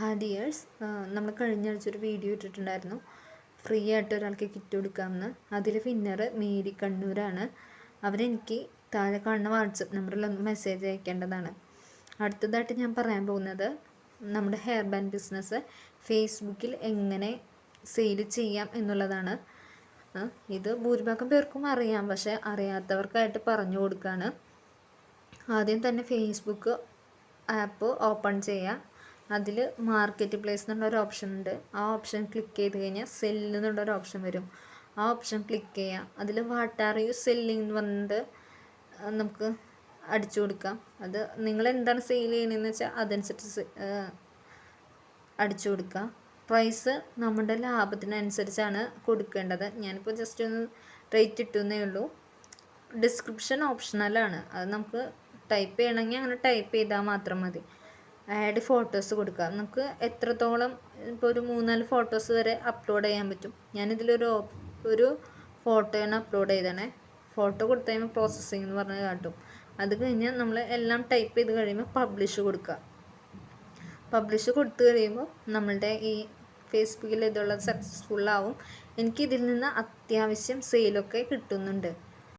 ഹാഡിയേഴ്സ് നമ്മൾ കഴിഞ്ഞ ആഴ്ച ഒരു വീഡിയോ ഇട്ടിട്ടുണ്ടായിരുന്നു. ഫ്രീ ആയിട്ട് ഒരാൾക്ക് കിറ്റ് കൊടുക്കാമെന്ന്. അതിൽ വിന്നർ മേരി കണ്ണൂരാണ്. അവരെനിക്ക് താഴെ കാണുന്ന വാട്സപ്പ് നമ്പറിൽ ഒന്ന് മെസ്സേജ് അയക്കേണ്ടതാണ്. അടുത്തതായിട്ട് ഞാൻ പറയാൻ പോകുന്നത് നമ്മുടെ ഹെയർ ബാൻഡ് ബിസിനസ് ഫേസ്ബുക്കിൽ എങ്ങനെ സെയിൽ ചെയ്യാം എന്നുള്ളതാണ്. ഇത് ഭൂരിഭാഗം പേർക്കും അറിയാം. പക്ഷേ അറിയാത്തവർക്കായിട്ട് പറഞ്ഞു കൊടുക്കുകയാണ് ആദ്യം തന്നെ ഫേസ്ബുക്ക് ആപ്പ് ഓപ്പൺ ചെയ്യുക. അതിൽ മാർക്കറ്റ് പ്ലേസ് എന്നുള്ളൊരു ഓപ്ഷൻ ഉണ്ട്. ആ ഓപ്ഷൻ ക്ലിക്ക് ചെയ്ത് കഴിഞ്ഞാൽ സെല്ല് എന്നുള്ളൊരു ഓപ്ഷൻ വരും. ആ ഓപ്ഷൻ ക്ലിക്ക് ചെയ്യുക അതിൽ വാട്ട് ആർ യു സെല്ലിംഗ് എന്ന് പറഞ്ഞിട്ട് നമുക്ക് അടിച്ചു കൊടുക്കാം. അത് നിങ്ങൾ എന്താണ് സെയിൽ ചെയ്യുന്നതെന്ന് വെച്ചാൽ അതനുസരിച്ച് അടിച്ചു കൊടുക്കുക പ്രൈസ് നമ്മുടെ ലാഭത്തിനനുസരിച്ചാണ് കൊടുക്കേണ്ടത്. ഞാനിപ്പോൾ ജസ്റ്റ് ഒന്ന് റേറ്റ് ഇട്ടുന്നേ ഉള്ളൂ. ഡിസ്ക്രിപ്ഷൻ ഓപ്ഷണലാണ് അത് നമുക്ക് ടൈപ്പ് ചെയ്യണമെങ്കിൽ അങ്ങനെ ടൈപ്പ് ചെയ്താൽ മാത്രം മതി. ആഡ് ഫോട്ടോസ് കൊടുക്കുക നമുക്ക് എത്രത്തോളം ഇപ്പോൾ ഒരു മൂന്നാൽ ഫോട്ടോസ് വരെ അപ്ലോഡ് ചെയ്യാൻ പറ്റും. ഞാനിതിലൊരു ഒരു ഫോട്ടോയാണ് അപ്ലോഡ് ചെയ്തണേ ഫോട്ടോ കൊടുത്തു കഴിയുമ്പോൾ പ്രോസസ്സിംഗ് എന്ന് പറഞ്ഞ് കാട്ടും. അത് കഴിഞ്ഞാൽ നമ്മൾ എല്ലാം ടൈപ്പ് ചെയ്ത് കഴിയുമ്പോൾ പബ്ലിഷ് കൊടുക്കുക. പബ്ലിഷ് കൊടുത്തു കഴിയുമ്പോൾ നമ്മളുടെ ഈ ഫേസ്ബുക്കിൽ ഇതുള്ള സക്സസ്ഫുൾ ആവും. എനിക്ക് ഇതിൽ നിന്ന് അത്യാവശ്യം സെയിലൊക്കെ കിട്ടുന്നുണ്ട്.